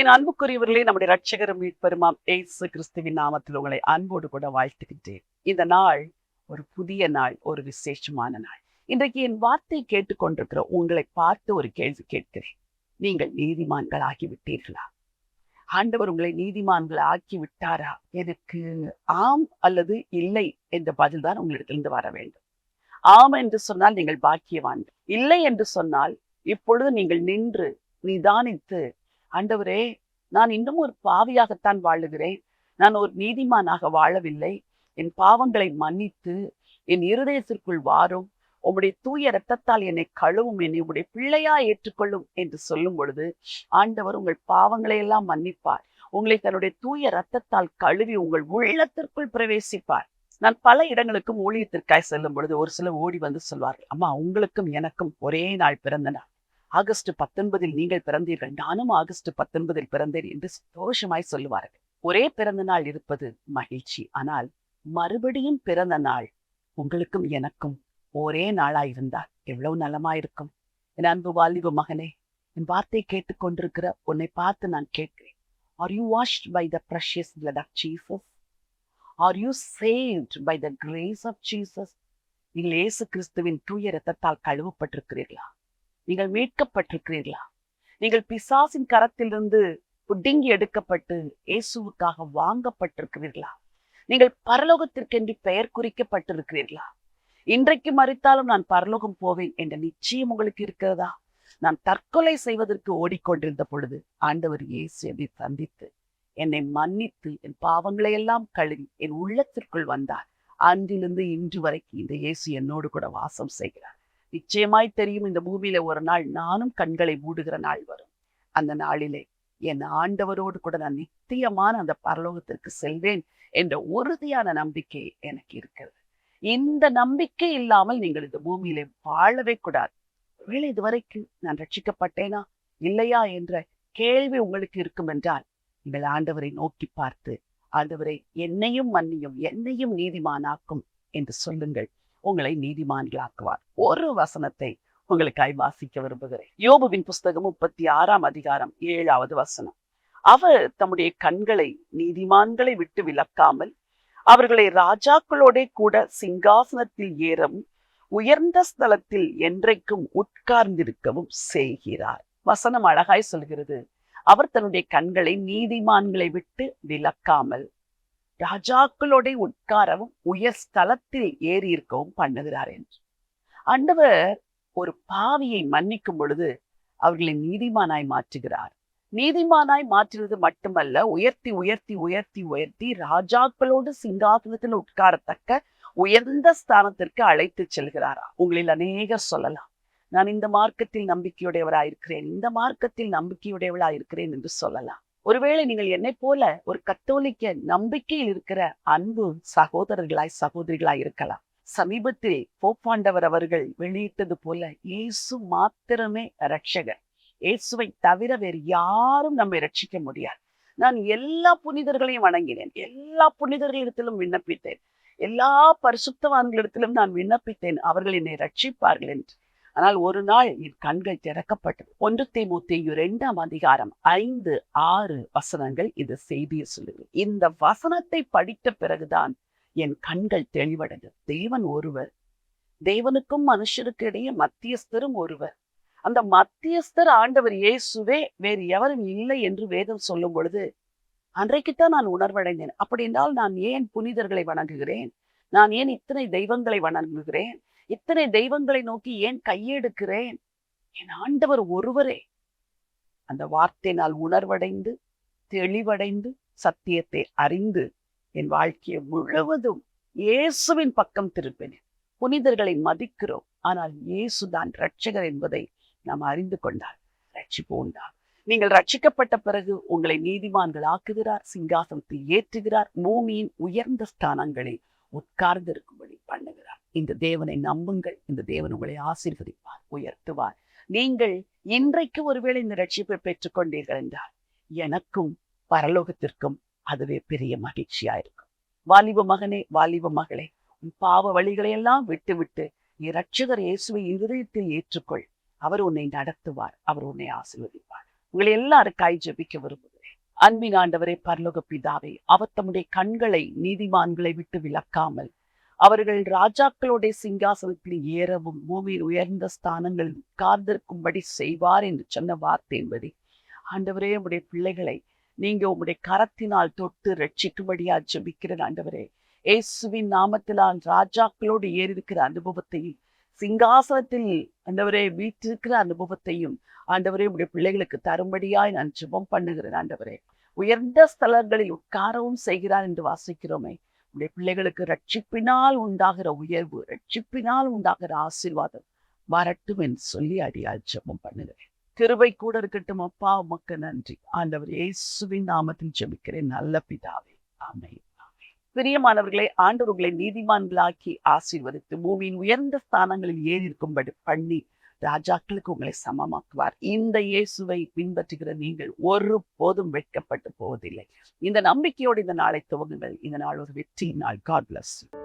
என் அன்புக்குரியவர்களே நம்முடைய ரட்சகரும் மீட்பெருமாம் ஏசு கிறிஸ்துவின் நாமத்தில் உங்களை அன்போடு கூட வாழ்த்துகின்றேன். இந்த நாள் ஒரு புதிய நாள் ஒரு விசேஷமான நாள். இன்றைக்கு என் வார்த்தை கேட்டுக்கொண்டிருக்கிற உங்களை பார்த்து ஒரு கேள்வி கேட்கிறேன். நீங்கள் நீதிமான்கள் ஆகிவிட்டீர்களா? ஆண்டவர் உங்களை நீதிமான்கள் ஆக்கி விட்டாரா எனக்கு ஆம் அல்லது இல்லை என்ற பதில் தான் உங்களிடத்திலிருந்து வர வேண்டும். ஆம் என்று சொன்னால் நீங்கள் பாக்கியவான்கள். இல்லை என்று சொன்னால் இப்பொழுது நீங்கள் நின்று நிதானித்து ஆண்டவரே நான் இன்னும் ஒரு பாவியாகத்தான் வாழுகிறேன். நான் ஒரு நீதிமானாக வாழவில்லை. என் பாவங்களை மன்னித்து என் இருதயத்திற்குள் வாரும். உம்முடைய தூய ரத்தத்தால் என்னை கழுவும் என்னை உம்முடைய பிள்ளையா ஏற்றுக்கொள்ளும் என்று சொல்லும் பொழுது ஆண்டவர் உங்கள் பாவங்களை எல்லாம் மன்னிப்பார். உங்களை தன்னுடைய தூய ரத்தத்தால் கழுவி உங்கள் உள்ளத்திற்குள் பிரவேசிப்பார். நான் பல இடங்களுக்கும் ஊழியத்திற்காய் செல்லும் பொழுது ஒரு சிலர் ஓடி வந்து சொல்வார்கள் அம்மா உங்களுக்கும் எனக்கும் ஒரே நாள் பிறந்த நாள். ஆகஸ்ட் பத்தொன்பதில் நீங்கள் பிறந்தீர்கள். நானும் ஆகஸ்ட் பத்தொன்பதில் பிறந்தேன் என்று சந்தோஷமாய் சொல்லுவார்கள். ஒரே பிறந்த நாள் இருப்பது மகிழ்ச்சி. ஆனால் மறுபடியும் பிறந்த நாள் உங்களுக்கும் எனக்கும் ஒரே நாளாயிருந்தால் எவ்வளவு நலமாயிருக்கும். என் அன்பு வாலிபு மகனே என் வார்த்தை கேட்டுக்கொண்டிருக்கிற உன்னை பார்த்து நான் கேட்கிறேன். Are you washed by the precious blood of Jesus are you saved by the grace of Jesus நீங்கள் இயேசு கிறிஸ்துவின் தூய ரத்தத்தால் கழுவப்பட்டிருக்கிறீர்களா? நீங்கள் மீட்கப்பட்டிருக்கிறீர்களா? நீங்கள் பிசாசின் கரத்திலிருந்து புடுங்கி எடுக்கப்பட்டு இயேசுவுக்காக வாங்கப்பட்டிருக்கிறீர்களா? நீங்கள் பரலோகத்திற்கென்று பெயர் குறிக்கப்பட்டிருக்கிறீர்களா? இன்றைக்கு மறித்தாலும் நான் பரலோகம் போவேன் என்ற நிச்சயம் உங்களுக்கு இருக்கிறதா? நான் தற்கொலை செய்வதற்கு ஓடிக்கொண்டிருந்த பொழுது ஆண்டவர் இயேசு என்னை சந்தித்து என்னை மன்னித்து என் பாவங்களை எல்லாம் கழுவி என் உள்ளத்திற்குள் வந்தார். அன்றிலிருந்து இன்று வரைக்கும் இந்த இயேசு என்னோடு கூட வாசம் செய்கிறார். நிச்சயமாய் தெரியும் இந்த பூமியில ஒரு நாள் நானும் கண்களை மூடுகிற நாள் வரும். அந்த நாளிலே என் ஆண்டவரோடு கூட நான் நித்தியமான அந்த பரலோகத்திற்கு செல்வேன் என்ற உறுதியான நம்பிக்கை எனக்கு இருக்கிறது. இந்த நம்பிக்கை இல்லாமல் நீங்கள் இந்த பூமியிலே வாழவே கூடாது. ஒருவேளை இதுவரைக்கும் நான் ரட்சிக்கப்பட்டேனா? இல்லையா என்ற கேள்வி உங்களுக்கு இருக்கும் என்றால் நீங்கள் ஆண்டவரை நோக்கி பார்த்து ஆண்டவரை என்னையும் மன்னியும் என்னையும் நீதிமானாக்கும் என்று சொல்லுங்கள். உங்களை நீதிமான்களாக்குவார். ஒரு வசனத்தை உங்களுக்காய் வாசிக்க விரும்புகிறேன். யோபுவின் புஸ்தகம் முப்பத்தி ஆறாம் அதிகாரம் ஏழாவது வசனம். அவர் தம்முடைய கண்களை நீதிமான்களை விட்டு விலக்காமல் அவர்களை ராஜாக்களோட கூட சிங்காசனத்தில் ஏறவும் உயர்ந்த ஸ்தலத்தில் என்றைக்கும் உட்கார்ந்திருக்கவும் செய்கிறார். வசனம் அழகாய் சொல்கிறது. அவர் தன்னுடைய கண்களை நீதிமான்களை விட்டு விலக்காமல் ராஜாக்களோட உட்காரவும் உயர் ஸ்தலத்தில் ஏறி இருக்கவும் பண்ணுகிறார் என்று. ஆண்டவர் ஒரு பாவியை மன்னிக்கும் பொழுது அவர்களை நீதிமானாய் மாற்றுகிறார். நீதிமானாய் மாற்றுவது மட்டுமல்ல உயர்த்தி உயர்த்தி உயர்த்தி உயர்த்தி ராஜாக்களோடு சிங்காசனத்தில் உட்காரத்தக்க உயர்ந்த ஸ்தானத்திற்கு அழைத்து செல்கிறாரா. உங்களில் அநேக சொல்லலாம் நான் இந்த மார்க்கத்தில் நம்பிக்கையுடையவராயிருக்கிறேன் இந்த மார்க்கத்தில் நம்பிக்கையுடையவளாயிருக்கிறேன் என்று சொல்லலாம். ஒருவேளை நீங்கள் என்னை போல ஒரு கத்தோலிக்க நம்பிக்கையில் இருக்கிற அன்பு சகோதரர்களாய் சகோதரிகளாய் இருக்கலாம். சமீபத்தில் போப்பாண்டவர் அவர்கள் வெளியிட்டது போல இயேசு மாத்திரமே ரட்சகர் இயேசுவை தவிர வேறு யாரும் நம்மை ரட்சிக்க முடியாது. நான் எல்லா புனிதர்களையும் வணங்கினேன். எல்லா புனிதர்களிடத்திலும் விண்ணப்பித்தேன். எல்லா பரிசுத்தவான்களிடத்திலும் நான் விண்ணப்பித்தேன். அவர்கள் என்னை ரட்சிப்பார்கள் என்று. ஆனால் ஒரு நாள் என் கண்கள் திறக்கப்பட்டது. ஒன்று தேமுத்தேயு இரண்டாம் அதிகாரம் ஐந்து ஆறு வசனங்கள் இது செய்தியை சொல்லுது. இந்த வசனத்தை படித்த பிறகுதான் என் கண்கள் தெளிவடைந்தது. தேவன் ஒருவர் தேவனுக்கும் மனுஷருக்கு இடையே மத்தியஸ்தரும் ஒருவர். அந்த மத்தியஸ்தர் ஆண்டவர் இயேசுவே வேறு எவரும் இல்லை என்று வேதம் சொல்லும் பொழுது அன்றைக்குத்தான் நான் உணர்வடைந்தேன். அப்படி என்றால் நான் ஏன் புனிதர்களை வணங்குகிறேன்? நான் ஏன் இத்தனை தெய்வங்களை வணங்குகிறேன்? இத்தனை தெய்வங்களை நோக்கி ஏன் கையெடுக்கிறேன்? என் ஆண்டவர் ஒருவரே. அந்த வார்த்தையினால் உணர்வடைந்து தெளிவடைந்து சத்தியத்தை அறிந்து என் வாழ்க்கையை முழுவதும் இயேசுவின் பக்கம் திருப்பினேன். புனிதர்களை மதிக்கிறோம். ஆனால் இயேசுதான் ரட்சகர் என்பதை நாம் அறிந்து கொண்டால் ரட்சிப்பு உண்டாகும் நீங்கள் ரட்சிக்கப்பட்ட பிறகு உங்களை நீதிமான்கள் ஆக்குகிறார் சிங்காசனத்தை ஏற்றுகிறார் பூமியின் உயர்ந்த ஸ்தானங்களில் உட்கார்ந்திருக்கும்படி பண்ணுகிறார். இந்த தேவனை நம்புங்கள். இந்த தேவன் உங்களை ஆசீர்வதிப்பார் உயர்த்துவார். நீங்கள் இன்றைக்கு ஒருவேளை இந்த ரட்சிப்பை பெற்றுக்கொண்டீர்கள் என்றால் எனக்கும் பரலோகத்திற்கும் அதுவே பெரிய மகிழ்ச்சியா இருக்கும். வாலிப மகனே வாலிப மகளே உன் பாவ வழிகளையெல்லாம் விட்டுவிட்டு நீ ரட்சகர் இயேசுவை இருதயத்தில் ஏற்றுக்கொள். அவர் உன்னை நடத்துவார் அவர் உன்னை ஆசீர்வதிப்பார். உங்களை எல்லாருக்காய் ஜெபிக்க விரும்புகிறேன். அன்பின் ஆண்டவரே பரலோக பிதாவே அவர் தம்முடைய கண்களை நீதிமான்களை விட்டு விலக்காமல் அவர்கள் ராஜாக்களுடைய சிங்காசனத்தில் ஏறவும் பூமியில் உயர்ந்த ஸ்தானங்களில் காத்திருக்கும்படி செய்வார் என்று சொன்ன வார்த்தை என்பதை. ஆண்டவரே உடைய பிள்ளைகளை நீங்க உங்களுடைய கரத்தினால் தொட்டு ரட்சிக்கும்படியா ஜபிக்கிறேன் ஆண்டவரே. இயேசுவின் நாமத்திலால் ராஜாக்களோடு ஏறியிருக்கிற அனுபவத்தையும் சிங்காசனத்தில் ஆண்டவரே வீட்டிருக்கிற அனுபவத்தையும் ஆண்டவரே உடைய பிள்ளைகளுக்கு தரும்படியாய் நான் ஜெபம் பண்ணுகிறேன் ஆண்டவரே. உயர்ந்த ஸ்தலங்களில் உட்காரவும் செய்கிறார் என்று வாசிக்கிறோமே. உடைய பிள்ளைகளுக்கு ரட்சிப்பினால் உண்டாகிற உயர்வு ரட்சிப்பினால் உண்டாகிற ஆசீர்வாதம் வரட்டும் என்று சொல்லி அடியால் ஜெபம் பண்ணுகிறேன். கிருபை கூட இருக்கட்டும் அப்பா உமக்கு நன்றி. ஆண்டவர் இயேசுவின் நாமத்தில் ஜெபிக்கிறேன். நல்ல பிதாவே. ஆமை பிரியமானவர்களை ஆண்டவர்களை நீதிமான்களாக்கி ஆசீர்வதித்து பூமியின் உயர்ந்த ஸ்தானங்களில் ஏறி இருக்கும்படி பண்ணி ராஜாக்களுக்கு உங்களை சமமாக்குவார். இந்த இயேசுவை பின்பற்றுகிற நீங்கள் ஒரு போதும் வெட்கப்பட்டு போவதில்லை. இந்த நம்பிக்கையோடு இந்த நாளை துவங்குங்கள். இந்த நாள் ஒரு வெற்றி நாள். God plus